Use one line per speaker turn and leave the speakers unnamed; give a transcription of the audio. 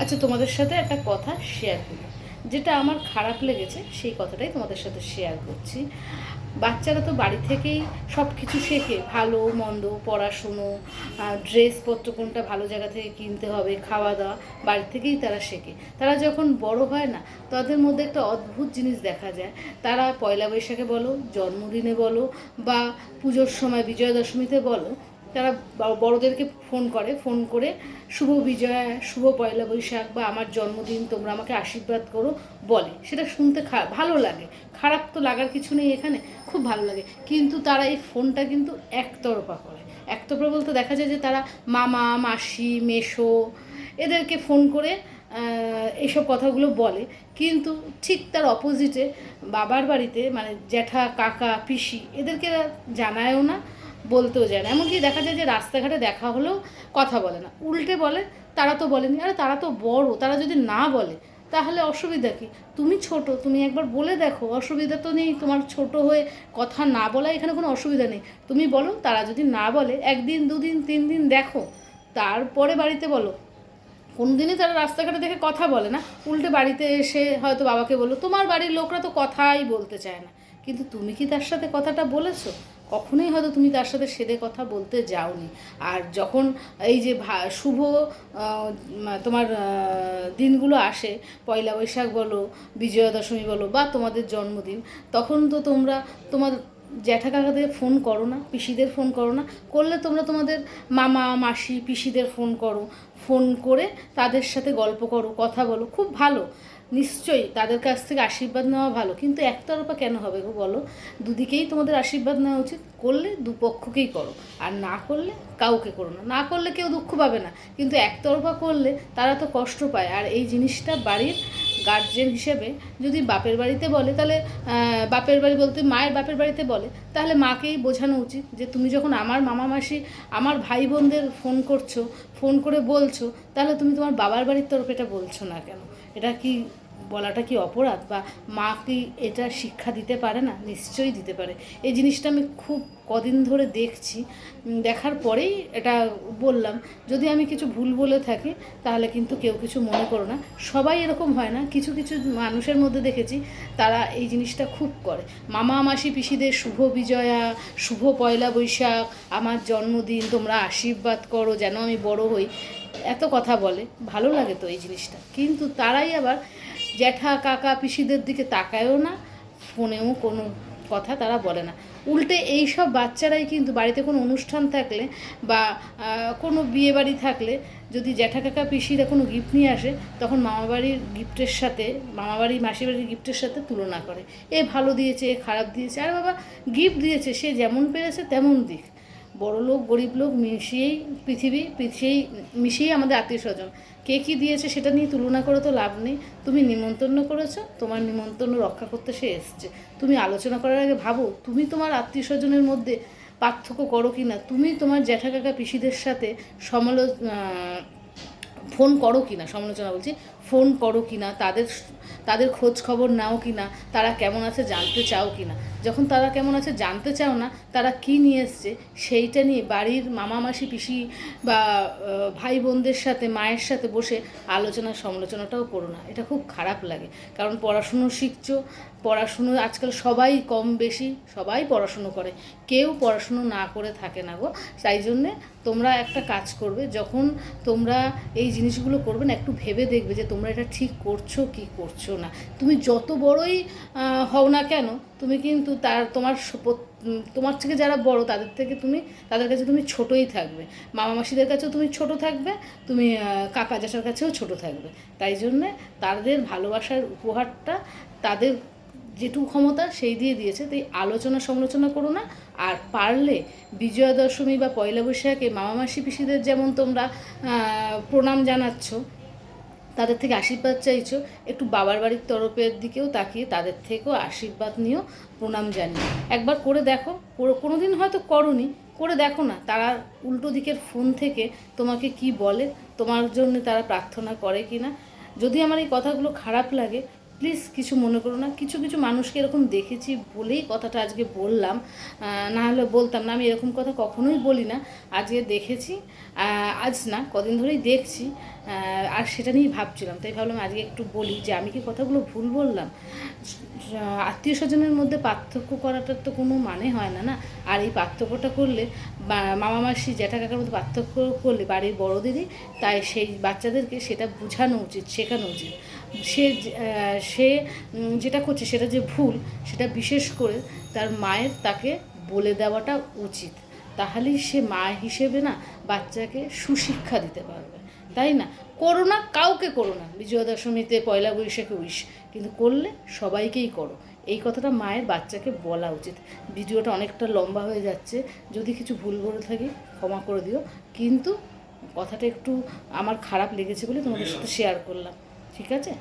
আচ্ছা তোমাদের সাথে একটা কথা শেয়ার করি। যেটা আমার খারাপ লেগেছে, সেই কথাটাই তোমাদের সাথে শেয়ার করছি। বাচ্চারা তো বাড়ি থেকেই সব কিছু শেখে, ভালো, মন্দ, পড়াশুনো ড্রেসপত্র কোনটা ভালো জায়গা থেকে কিনতে হবে খাওয়া দাওয়া বাড়ি থেকেই তারা শেখে। তারা যখন বড় হয় না, তাদের মধ্যে একটা অদ্ভুত জিনিস দেখা যায়। তারা পয়লা বৈশাখে বলো, জন্মদিনে বলো, বা পুজোর সময় বিজয়া দশমীতে বলো তারা বড়দেরকে ফোন করে ফোন করে শুভ বিজয়া শুভ পয়লা বৈশাখ বা আমার জন্মদিন তোমরা আমাকে আশীর্বাদ করো বলে। সেটা শুনতে ভালো লাগে। খারাপ তো লাগার কিছু নেই এখানে খুব ভালো লাগে। কিন্তু তারা এই ফোনটা কিন্তু একতরফা করে। একতরফা বলতে দেখা যায় যে তারা মামা মাসি মেশো এদেরকে ফোন করে আহ, এইসব কথাগুলো বলে। কিন্তু ঠিক তার অপোজিটে বাবার বাড়িতে মানে জ্যাঠা কাকা পিসি এদেরকে জানায়ও না। বলতেও যায় না। এমনকি দেখা যায় যে রাস্তাঘাটে দেখা হলেও কথা বলে না। উল্টে বলে, তারা তো বলেনি। আরে তারা তো বড়, তারা যদি না বলে, তাহলে অসুবিধা কি? তুমি ছোট, তুমি একবার বলে দেখো, অসুবিধা তো নেই। তোমার ছোট হয়ে কথা না বলা এখানে কোনো অসুবিধা নেই। তুমি বলো, তারা যদি না বলে, একদিন, দুদিন, তিন দিন দেখো। তারপরে বাড়িতে বলো। কোনোদিনই তারা রাস্তাঘাটে দেখে কথা বলে না। উল্টে বাড়িতে এসে হয়তো বাবাকে বলল, তোমার বাড়ির লোকরা তো কথাই বলতে চায় না। কিন্তু তুমি কি তার সাথে কথাটা বলেছ? কখনোই হয়তো তুমি তার সাথে সেদে কথা বলতে যাওনি। আর যখন এই যে শুভ তোমার দিনগুলো আসে, পয়লা বৈশাখ বলো, বিজয়া দশমী বলো, বা তোমাদের জন্মদিন, তখন তো তোমরা তোমার জ্যাঠা কাকাদের ফোন করো না, পিসিদের ফোন করো না, করলে তোমরা তোমাদের মামা, মাসি, পিসিদের ফোন করো, ফোন করে তাদের সাথে গল্প করো, কথা বলো, খুব ভালো। নিশ্চয়ই তাদের কাছ থেকে আশীর্বাদ নেওয়া ভালো। কিন্তু একতরফা কেন হবে গো বলো? দুদিকেই তোমাদের আশীর্বাদ নেওয়া উচিত। করলে দুপক্ষকেই করো। আর না করলে কাউকে করো না। না করলে কেউ দুঃখ পাবে না। কিন্তু একতরফা করলে তারা তো কষ্ট পায়। আর এই জিনিসটা বাড়ির গার্জেন হিসেবে যদি বাপের বাড়িতে বলে, তাহলে বাপের বাড়ি বলতে মায়ের বাপের বাড়িতে বলে, তাহলে মাকেই বোঝানো উচিত যে তুমি যখন আমার মামা মাসি, আমার ভাই বোনদের ফোন করছ ফোন করে বলছো, তাহলে তুমি তোমার বাবার বাড়ির তরফে এটা বলছো না কেন? এটা কি বলাটা কি অপরাধ বা মা কি এটা শিক্ষা দিতে পারে না? নিশ্চয়ই দিতে পারে। এই জিনিসটা আমি খুব কদিন ধরে দেখছি। দেখার পরেই এটা বললাম, যদি আমি কিছু ভুল বলে থাকি, তাহলে কিন্তু কেউ কিছু মনে করো না। সবাই এরকম হয় না, কিছু কিছু মানুষের মধ্যে দেখেছি, তারা এই জিনিসটা খুব করে। মামা, মাসি, পিসিদের শুভ বিজয়া, শুভ পয়লা বৈশাখ, আমার জন্মদিন, তোমরা আশীর্বাদ করো, যেন আমি বড় হই। এত কথা বলে, ভালো লাগে তো এই জিনিসটা। কিন্তু তারাই আবার জ্যাঠা, কাকা, পিসিদের দিকে তাকায়ও না, ফোনেও কোনো কথা তারা বলে না। উল্টে এই সব বাচ্চারাই কিন্তু বাড়িতে কোনো অনুষ্ঠান থাকলে বা কোনো বিয়ে বাড়ি থাকলে যদি জ্যাঠা, কাকা, পিসিরা কোনো গিফট নিয়ে আসে, তখন মামাবাড়ির গিফটের সাথে, মামাবাড়ি মাসি বাড়ির গিফটের সাথে তুলনা করে। এ ভালো দিয়েছে, এ খারাপ দিয়েছে, আর বাবা গিফট দিয়েছে, সে যেমন পেরেছে তেমন দিক। বড় লোক গরিব লোক মিশিয়েই পৃথিবী পৃথিবী মিশিয়েই আমাদের আত্মীয় স্বজন কে কী দিয়েছে সেটা নিয়ে তুলনা করে তো লাভ নেই। তুমি নিমন্ত্রণ করেছ, তোমার নিমন্ত্রণ রক্ষা করতে সে এসছে। তুমি আলোচনা করার আগে ভাবো, তুমি তোমার আত্মীয় স্বজনের মধ্যে পার্থক্য করো কি না তুমি তোমার জ্যাঠা কাকা পিসিদের সাথে সমালো ফোন করো কি না সমালোচনা বলছি, ফোন করো কি না তাদের তাদের খোঁজ খবর নাও কি না তারা কেমন আছে জানতে চাও কি না যখন তারা কেমন আছে জানতে চাও না, তারা কি নিয়ে এসছে, সেইটা নিয়ে বাড়ির মামা মাসি, পিসি বা ভাই বোনদের সাথে, মায়ের সাথে বসে আলোচনা সমালোচনাটাও করো না। এটা খুব খারাপ লাগে। কারণ পড়াশুনো শিখছো, পড়াশুনো আজকাল সবাই কম বেশি, সবাই পড়াশুনো করে। কেউ পড়াশুনো না করে থাকে না গো। তাই জন্যে তোমরা একটা কাজ করবে, যখন তোমরা এই জিনিসগুলো করবে না, একটু ভেবে দেখবে যে তোমরা এটা ঠিক করছ কি করছ না। তুমি যত বড়ই হও না কেন তুমি কিন্তু তার, তোমার তোমার থেকে যারা বড়, তাদের থেকে তুমি, তাদের কাছে তুমি ছোটই থাকবে। মামা মাসিদের কাছেও তুমি ছোট থাকবে, তুমি কাকা জ্যাঠার কাছেও ছোট থাকবে। তাই জন্যে তাদের ভালোবাসার উপহারটা তাদের যেটুকু ক্ষমতা সেই দিয়ে দিয়েছে। তাই আলোচনা সমালোচনা করো না। আর পারলে বিজয়া দশমী বা পয়লা বৈশাখে মামা মাসি পিসিদের যেমন তোমরা প্রণাম জানাচ্ছ তাদের থেকে আশীর্বাদ চাইছো, একটু বাবার বাড়ির তরফের দিকেও তাকিয়ে তাদের থেকেও আশীর্বাদ নিয়েও প্রণাম জানিও। একবার করে দেখো, কোনো দিন হয়তো করনি, করে দেখো না, তারা উল্টো দিকের ফোন থেকে তোমাকে কি বলে, তোমার জন্য তারা প্রার্থনা করে কি না যদি আমার এই কথাগুলো খারাপ লাগে প্লিজ কিছু মনে করো না। কিছু কিছু মানুষকে এরকম দেখেছি বলেই কথাটা আজকে বললাম। না হলে বলতাম না, আমি এরকম কথা কখনোই বলি না। আজকে দেখেছি আজ না, কদিন ধরেই দেখছি। আর সেটা নিয়েই ভাবছিলাম, তাই ভাবলাম আজকে একটু বলি যে আমি কি কথাগুলো ভুল বললাম? আত্মীয় স্বজনের মধ্যে পার্থক্য করাটার তো কোনো মানে হয় না না? আর এই পার্থক্যটা করলে মামা মাসি জ্যাঠা কাকার মধ্যে পার্থক্য করলে বাড়ির বড় দিদি, তাই সেই বাচ্চাদেরকে সেটা বোঝানো উচিত, শেখানো উচিত। সে সে যেটা করছে সেটা যে ভুল, সেটা বিশেষ করে তার মায়ের তাকে বলে দেওয়াটা উচিত। তাহলেই সে মা হিসেবে না বাচ্চাকে সুশিক্ষা দিতে পারবে। তাই না? করো না কাউকে করো না। বিজয়া দশমীতে পয়লা বৈশাখে উইশ। কিন্তু করলে সবাইকেই করো। এই কথাটা মায়ের বাচ্চাকে বলা উচিত। ভিডিওটা অনেকটা লম্বা হয়ে যাচ্ছে। যদি কিছু ভুল বলে থাকি ক্ষমা করে দিও। কিন্তু কথাটা একটু আমার খারাপ লেগেছে বলে তোমাদের সাথে শেয়ার করলাম। ঠিক আছে?